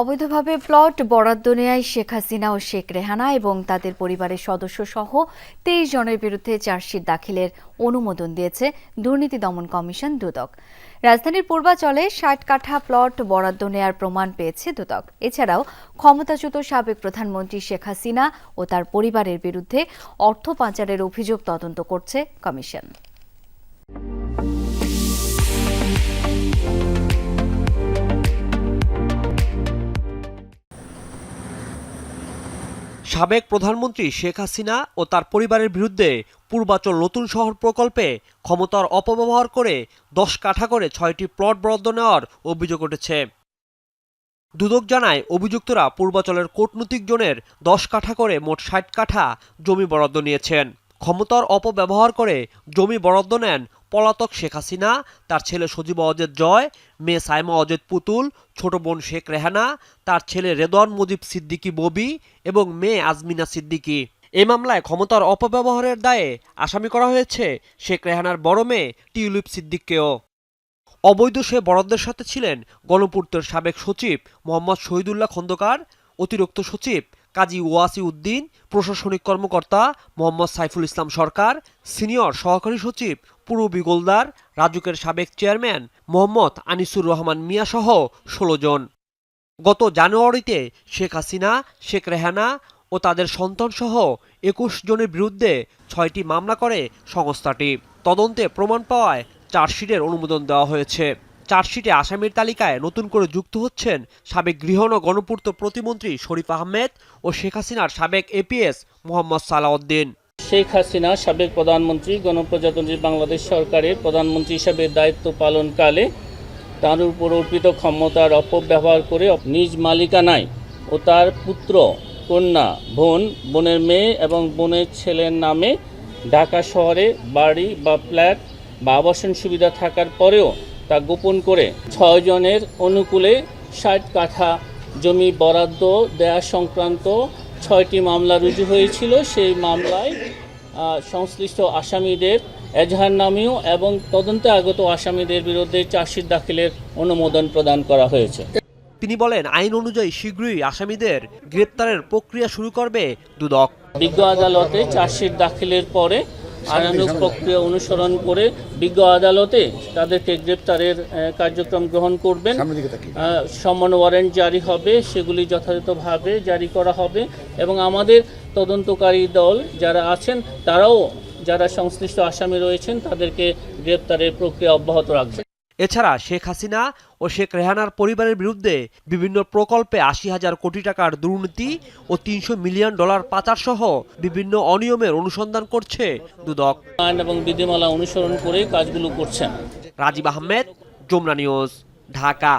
অবৈধভাবে প্লট বরাদ্দ নেয় শেখ হাসিনা ও শেখ রেহানা এবং তাদের পরিবারের সদস্য সহ তেইশ জনের বিরুদ্ধে চার্জশিট দাখিলের অনুমোদন দিয়েছে দুর্নীতি দমন কমিশন দুদক। রাজধানীর পূর্বাচলে ষাট কাঠা প্লট বরাদ্দ নেয়ার প্রমাণ পেয়েছে দুদক। এছাড়াও ক্ষমতাচ্যুত সাবেক প্রধানমন্ত্রী শেখ হাসিনা ও তার পরিবারের বিরুদ্ধে অর্থ পাচারের অভিযোগ তদন্ত করছে কমিশন। সাবেক প্রধানমন্ত্রী শেখ হাসিনা ও তার পরিবারের বিরুদ্ধে পূর্বাচল নতুন শহর প্রকল্পে ক্ষমতার অপব্যবহার করে দশ কাঠা করে ছয়টি প্লট বরাদ্দ নেওয়ার অভিযোগ উঠেছে। দুদক জানায়, অভিযুক্তরা পূর্বাচলের কূটনৈতিক জোনের দশ কাঠা করে মোট ষাট কাঠা জমি বরাদ্দ নিয়েছেন। ক্ষমতার অপব্যবহার করে জমি বরাদ্দ নেন পলাতক শেখ হাসিনা, তার ছেলে সজীব অজেদ জয়, মেয়ে সাইমা অজেদ পুতুল, ছোট বোন শেখ রেহানা, তার ছেলে রেদন মুজিব সিদ্দিকী ববি এবং মেয়ে আজমিনা সিদ্দিকী। এ মামলায় ক্ষমতার অপব্যবহারের দায়ে আসামি করা হয়েছে শেখ রেহানার বড় মেয়ে টিউলিপ সিদ্দিককেও। অবৈধ সে বরাদ্দের সাথে ছিলেন গণপূর্তের সাবেক সচিব মোহাম্মদ শহীদুল্লাহ খন্দকার, অতিরিক্ত সচিব কাজী ওয়াসি উদ্দিন, প্রশাসনিক কর্মকর্তা মোহাম্মদ সাইফুল ইসলাম সরকার, সিনিয়র সহকারী সচিব পূর্ববী গোলদার রাজুকের সাবেক চেয়ারম্যান মোহাম্মদ আনিসুর রহমান মিয়া সহ ষোলো জন। গত জানুয়ারিতে শেখ হাসিনা, শেখ রেহানা ও তাদের সন্তানসহ একুশ জনের বিরুদ্ধে ছয়টি মামলা করে সংস্থাটি। তদন্তে প্রমাণ পাওয়ায় চার্জশিটের অনুমোদন দেওয়া হয়েছে। চার্জশিটে আসামির তালিকায় নতুন করে যুক্ত হচ্ছেন সাবেক গৃহ ও গণপূর্ত প্রতিমন্ত্রী শরীফ আহমেদ ও শেখ হাসিনার সাবেক এপিএস মোহাম্মদ সালাউদ্দিন। শেখ হাসিনা সাবেক প্রধানমন্ত্রী, গণপ্রজাতন্ত্রী বাংলাদেশ সরকারের প্রধানমন্ত্রী হিসাবে দায়িত্ব পালনকালে তার উপর অর্পিত ক্ষমতার অপব্যবহার করে নিজ মালিকানায় ও তার পুত্র, কন্যা, বোন, বোনের মেয়ে এবং বোনের ছেলের নামে ঢাকা শহরে বাড়ি বা ফ্ল্যাট বা আবাসন সুবিধা থাকার পরেও তা গোপন করে ছয়জনের অনুকূলে ষাট কাঠা জমি বরাদ্দ দেয়া সংক্রান্ত ছয়টি মামলা রুজু হয়েছিল। সেই মামলায় সংশ্লিষ্ট আসামিদের এজাহার নামেও এবং তদন্তে আগত আসামিদের বিরুদ্ধে চার্জশিট দাখিলের অনুমোদন প্রদান করা হয়েছে। তিনি বলেন আইন অনুযায়ী শীঘ্রই আসামিদের গ্রেপ্তারের প্রক্রিয়া শুরু করবে দুদক। বিজ্ঞ আদালতে চার্জশিট দাখিলের পরে আইনানুগ প্রক্রিয়া অনুসরণ করে বিজ্ঞ আদালতে তাদেরকে গ্রেপ্তারের কার্যক্রম গ্রহণ করবেন। সম্মান ওয়ারেন্ট জারি হবে সেগুলি যথাযথভাবে জারি করা হবে এবং আমাদের তদন্তকারী দল যারা আছেন তারাও যারা সংশ্লিষ্ট আসামি রয়েছেন তাদেরকে গ্রেপ্তারের প্রক্রিয়া অব্যাহত রাখবে এছাড়া শেখ হাসিনা ও শেখ রেহানার পরিবারের বিরুদ্ধে বিভিন্ন প্রকল্পে আশি হাজার কোটি টাকার দুর্নীতি ও তিনশো মিলিয়ন ডলার পাচার সহ বিভিন্ন অনিয়মের অনুসন্ধান করছে দুদক। আইন এবং বিধিমালা অনুসরণ করে কাজগুলো করছেন। রাজীব আহমেদ যমুনা নিউজ ঢাকা।